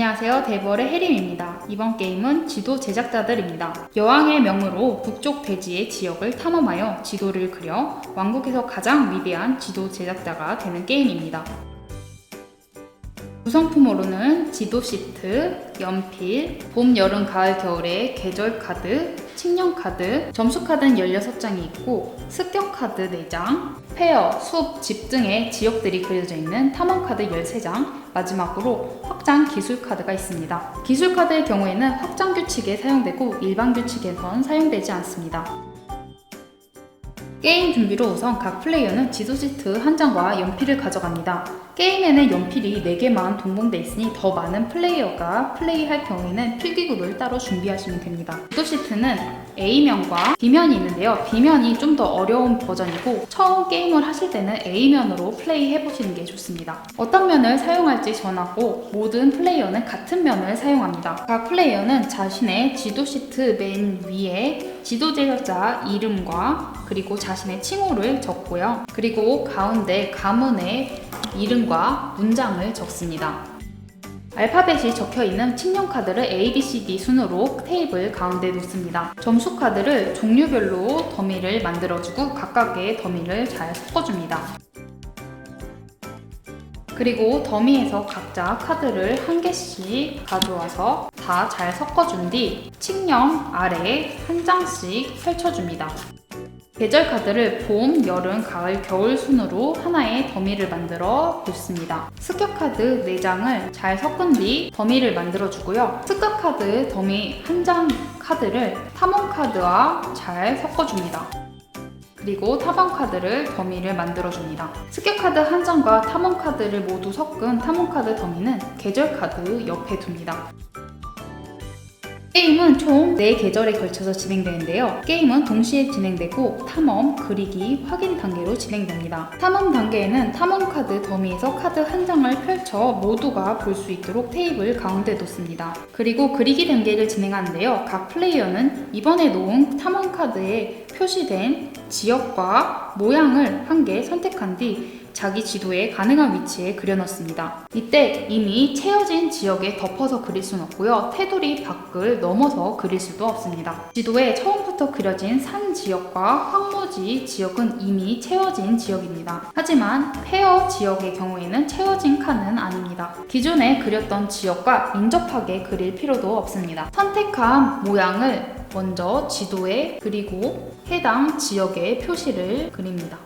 안녕하세요. 데벌의 혜림입니다. 이번 게임은 지도 제작자들입니다. 여왕의 명으로 북쪽 대지의 지역을 탐험하여 지도를 그려 왕국에서 가장 위대한 지도 제작자가 되는 게임입니다. 구성품으로는 지도 시트, 연필, 봄, 여름, 가을, 겨울의 계절 카드, 칙령 카드, 점수 카드는 16장이 있고 습격 카드 4장, 페어, 숲, 집 등의 지역들이 그려져 있는 탐험 카드 13장, 마지막으로 확장 기술 카드가 있습니다. 기술 카드의 경우에는 확장 규칙에 사용되고 일반 규칙에선 사용되지 않습니다. 게임 준비로 우선 각 플레이어는 지도 시트 한 장과 연필을 가져갑니다. 게임에는 연필이 4개만 동봉돼 있으니 더 많은 플레이어가 플레이할 경우에는 필기구를 따로 준비하시면 됩니다. 지도 시트는 A면과 B면이 있는데요. B면이 좀 더 어려운 버전이고 처음 게임을 하실 때는 A면으로 플레이 해보시는 게 좋습니다. 어떤 면을 사용할지 전하고 모든 플레이어는 같은 면을 사용합니다. 각 플레이어는 자신의 지도 시트 맨 위에 지도 제작자 이름과 그리고 자신의 칭호를 적고요. 그리고 가운데 가문의 이름과 문장을 적습니다. 알파벳이 적혀 있는 칙령 카드를 A, B, C, D 순으로 테이블 가운데 놓습니다. 점수 카드를 종류별로 더미를 만들어주고 각각의 더미를 잘 섞어줍니다. 그리고 더미에서 각자 카드를 한 개씩 가져와서 다 잘 섞어준 뒤 칙령 아래에 한 장씩 펼쳐줍니다. 계절 카드를 봄, 여름, 가을, 겨울 순으로 하나의 더미를 만들어 놓습니다. 습격 카드 4장을 잘 섞은 뒤 더미를 만들어 주고요. 습격 카드 더미 한 장 카드를 탐험 카드와 잘 섞어 줍니다. 그리고 탐험 카드를 더미를 만들어 줍니다. 습격 카드 한 장과 탐험 카드를 모두 섞은 탐험 카드 더미는 계절 카드 옆에 둡니다. 게임은 총 4계절에 걸쳐서 진행되는데요. 게임은 동시에 진행되고 탐험, 그리기, 확인 단계로 진행됩니다. 탐험 단계에는 탐험 카드 더미에서 카드 한 장을 펼쳐 모두가 볼 수 있도록 테이블 가운데 놓습니다. 그리고 그리기 단계를 진행하는데요. 각 플레이어는 이번에 놓은 탐험 카드에 표시된 지역과 모양을 한 개 선택한 뒤 자기 지도에 가능한 위치에 그려넣습니다. 이때 이미 채워진 지역에 덮어서 그릴 수는 없고요. 테두리 밖을 넘어서 그릴 수도 없습니다. 지도에 처음부터 그려진 산 지역과 황무지 지역은 이미 채워진 지역입니다. 하지만 페어 지역의 경우에는 채워진 칸은 아닙니다. 기존에 그렸던 지역과 인접하게 그릴 필요도 없습니다. 선택한 모양을 먼저 지도에 그리고 해당 지역에 표시를 그립니다.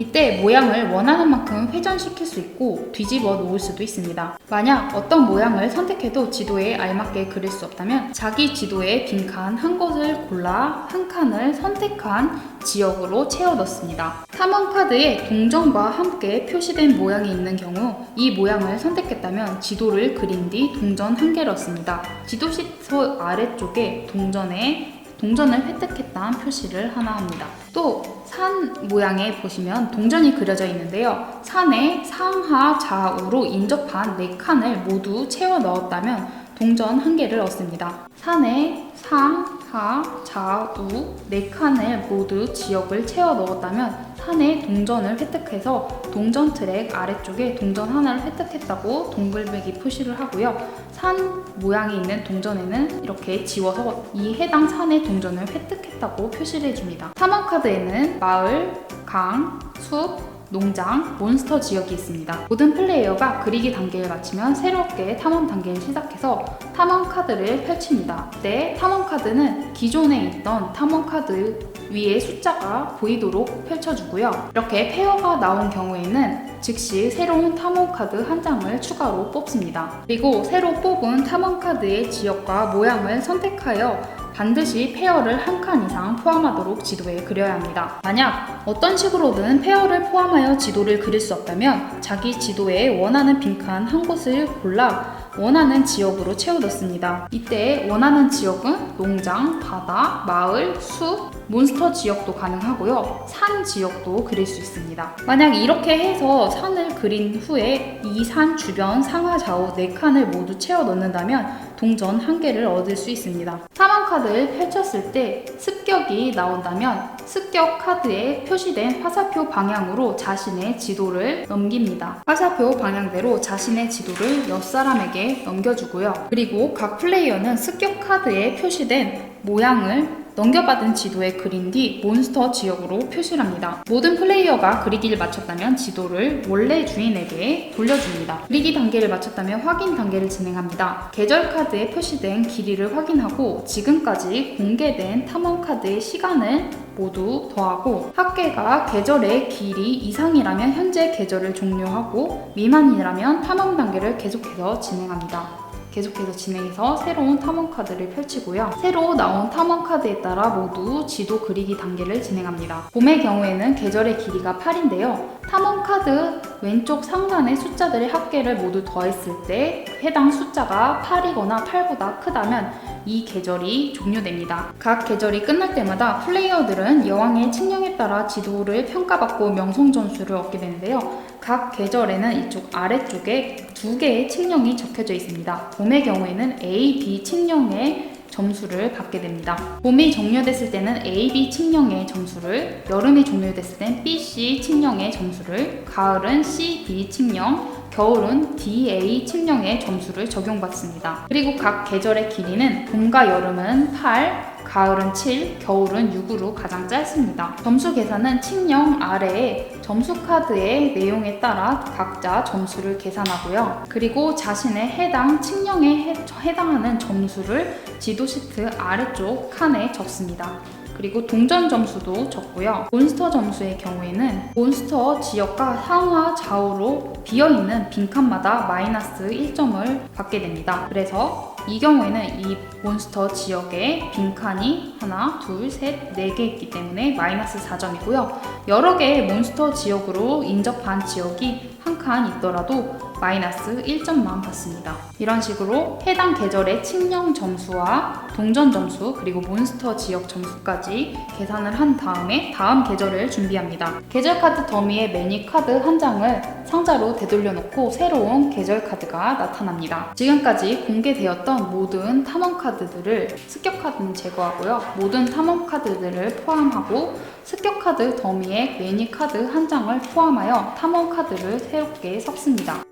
이때 모양을 원하는 만큼 회전시킬 수 있고 뒤집어 놓을 수도 있습니다. 만약 어떤 모양을 선택해도 지도에 알맞게 그릴 수 없다면 자기 지도에 빈 칸 한 곳을 골라 한 칸을 선택한 지역으로 채워 넣습니다. 탐험 카드에 동전과 함께 표시된 모양이 있는 경우 이 모양을 선택했다면 지도를 그린 뒤 동전 한 개를 얻습니다. 지도 시트 아래쪽에 동전에 동전을 획득했다는 표시를 하나 합니다. 또 산 모양에 보시면 동전이 그려져 있는데요. 산에 상하 좌우로 인접한 네 칸을 모두 채워 넣었다면 동전 한 개를 얻습니다. 산에 상, 하, 좌 우 네 칸을 모두 지역을 채워 넣었다면 산에 동전을 획득해서 동전 트랙 아래쪽에 동전 하나를 획득했다고 동글배기 표시를 하고요. 산 모양이 있는 동전에는 이렇게 지워서 이 해당 산의 동전을 획득했다고 표시를 해줍니다. 탐험 카드에는 마을, 강, 숲, 농장, 몬스터 지역이 있습니다. 모든 플레이어가 그리기 단계를 마치면 새롭게 탐험 단계를 시작해서 탐험 카드를 펼칩니다. 이때 탐험 카드는 기존에 있던 탐험 카드 위에 숫자가 보이도록 펼쳐주고요. 이렇게 페어가 나온 경우에는 즉시 새로운 탐험 카드 한 장을 추가로 뽑습니다. 그리고 새로 뽑은 탐험 카드의 지역과 모양을 선택하여 반드시 페어를 한 칸 이상 포함하도록 지도에 그려야 합니다. 만약 어떤 식으로든 페어를 포함하여 지도를 그릴 수 없다면 자기 지도에 원하는 빈칸 한 곳을 골라 원하는 지역으로 채워 넣습니다. 이때 원하는 지역은 농장, 바다, 마을, 숲, 몬스터 지역도 가능하고요. 산 지역도 그릴 수 있습니다. 만약 이렇게 해서 산을 그린 후에 이 산 주변 상하 좌우 네 칸을 모두 채워 넣는다면 동전 한 개를 얻을 수 있습니다. 탐험 카드를 펼쳤을 때 습격이 나온다면 습격 카드에 표시된 화살표 방향으로 자신의 지도를 넘깁니다. 화살표 방향대로 자신의 지도를 옆 사람에게 넘겨주고요. 그리고 각 플레이어는 습격 카드에 표시된 모양을 넘겨받은 지도에 그린 뒤 몬스터 지역으로 표시를 합니다. 모든 플레이어가 그리기를 마쳤다면 지도를 원래 주인에게 돌려줍니다. 그리기 단계를 마쳤다면 확인 단계를 진행합니다. 계절 카드에 표시된 길이를 확인하고 지금까지 공개된 탐험 카드의 시간을 모두 더하고 합계가 계절의 길이 이상이라면 현재 계절을 종료하고 미만이라면 탐험 단계를 계속해서 진행합니다. 계속해서 진행해서 새로운 탐험 카드를 펼치고요. 새로 나온 탐험 카드에 따라 모두 지도 그리기 단계를 진행합니다. 봄의 경우에는 계절의 길이가 8인데요. 탐험 카드 왼쪽 상단의 숫자들의 합계를 모두 더했을 때 해당 숫자가 8이거나 8보다 크다면 이 계절이 종료됩니다. 각 계절이 끝날 때마다 플레이어들은 여왕의 칙령에 따라 지도를 평가받고 명성 점수를 얻게 되는데요. 각 계절에는 이쪽 아래쪽에 두 개의 칙령이 적혀져 있습니다. 봄의 경우에는 A, B 칙령의 점수를 받게 됩니다. 봄이 종료됐을 때는 A, B 칙령의 점수를, 여름이 종료됐을 땐 B, C 칙령의 점수를, 가을은 C, D 칙령, 겨울은 DA 칙령의 점수를 적용받습니다. 그리고 각 계절의 길이는 봄과 여름은 8, 가을은 7, 겨울은 6으로 가장 짧습니다. 점수 계산은 칙령 아래에 점수 카드의 내용에 따라 각자 점수를 계산하고요. 그리고 자신의 해당 칙령에 해, 해당하는 점수를 지도 시트 아래쪽 칸에 적습니다. 그리고 동전 점수도 적고요. 몬스터 점수의 경우에는 몬스터 지역과 상하 좌우로 비어있는 빈칸마다 마이너스 1점을 받게 됩니다. 그래서 이 경우에는 이 몬스터 지역에 빈칸이 하나, 둘, 셋, 네 개 있기 때문에 마이너스 4점이고요. 여러 개의 몬스터 지역으로 인접한 지역이 한 칸 있더라도 마이너스 1점만 받습니다. 이런 식으로 해당 계절의 칙령 점수와 동전 점수 그리고 몬스터 지역 점수까지 계산을 한 다음에 다음 계절을 준비합니다. 계절 카드 더미의 매니 카드 한 장을 상자로 되돌려 놓고 새로운 계절 카드가 나타납니다. 지금까지 공개되었던 모든 탐험 카드들을 습격 카드는 제거하고요. 모든 탐험 카드들을 포함하고 습격 카드 더미의 매니 카드 한 장을 포함하여 탐험 카드를 새롭게 섞습니다.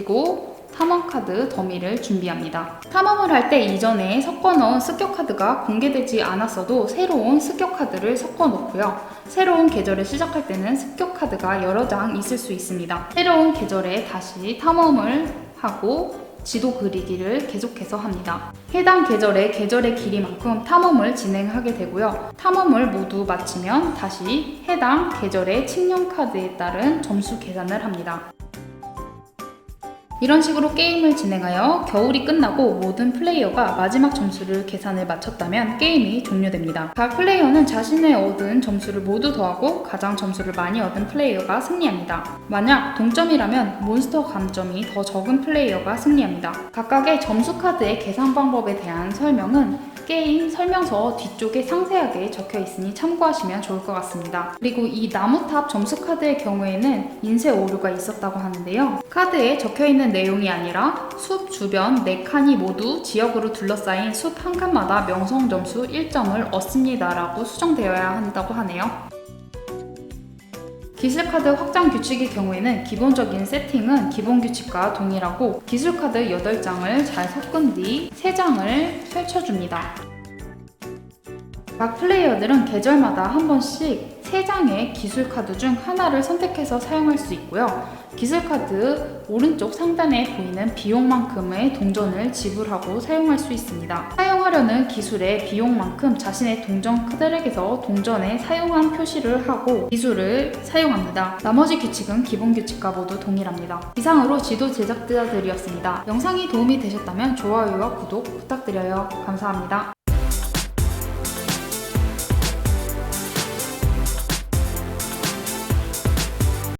그리고 탐험 카드 더미를 준비합니다. 탐험을 할 때 이전에 섞어 넣은 습격 카드가 공개되지 않았어도 새로운 습격 카드를 섞어 놓고요. 새로운 계절을 시작할 때는 습격 카드가 여러 장 있을 수 있습니다. 새로운 계절에 다시 탐험을 하고 지도 그리기를 계속해서 합니다. 해당 계절의 계절의 길이만큼 탐험을 진행하게 되고요. 탐험을 모두 마치면 다시 해당 계절의 칙령 카드에 따른 점수 계산을 합니다. 이런 식으로 게임을 진행하여 겨울이 끝나고 모든 플레이어가 마지막 점수를 계산을 마쳤다면 게임이 종료됩니다. 각 플레이어는 자신의 얻은 점수를 모두 더하고 가장 점수를 많이 얻은 플레이어가 승리합니다. 만약 동점이라면 몬스터 감점이 더 적은 플레이어가 승리합니다. 각각의 점수 카드의 계산 방법에 대한 설명은 게임 설명서 뒤쪽에 상세하게 적혀 있으니 참고하시면 좋을 것 같습니다. 그리고 이 나무탑 점수 카드의 경우에는 인쇄 오류가 있었다고 하는데요. 카드에 적혀 있는 내용이 아니라 숲 주변 4칸이 모두 지역으로 둘러싸인 숲 한 칸마다 명성 점수 1점을 얻습니다라고 수정되어야 한다고 하네요. 기술카드 확장 규칙의 경우에는 기본적인 세팅은 기본 규칙과 동일하고 기술카드 8장을 잘 섞은 뒤 3장을 펼쳐줍니다. 각 플레이어들은 계절마다 한 번씩 3장의 기술 카드 중 하나를 선택해서 사용할 수 있고요. 기술 카드 오른쪽 상단에 보이는 비용만큼의 동전을 지불하고 사용할 수 있습니다. 사용하려는 기술의 비용만큼 자신의 동전 카드렉에서 동전에 사용한 표시를 하고 기술을 사용합니다. 나머지 규칙은 기본 규칙과 모두 동일합니다. 이상으로 지도 제작자들이었습니다. 영상이 도움이 되셨다면 좋아요와 구독 부탁드려요. 감사합니다.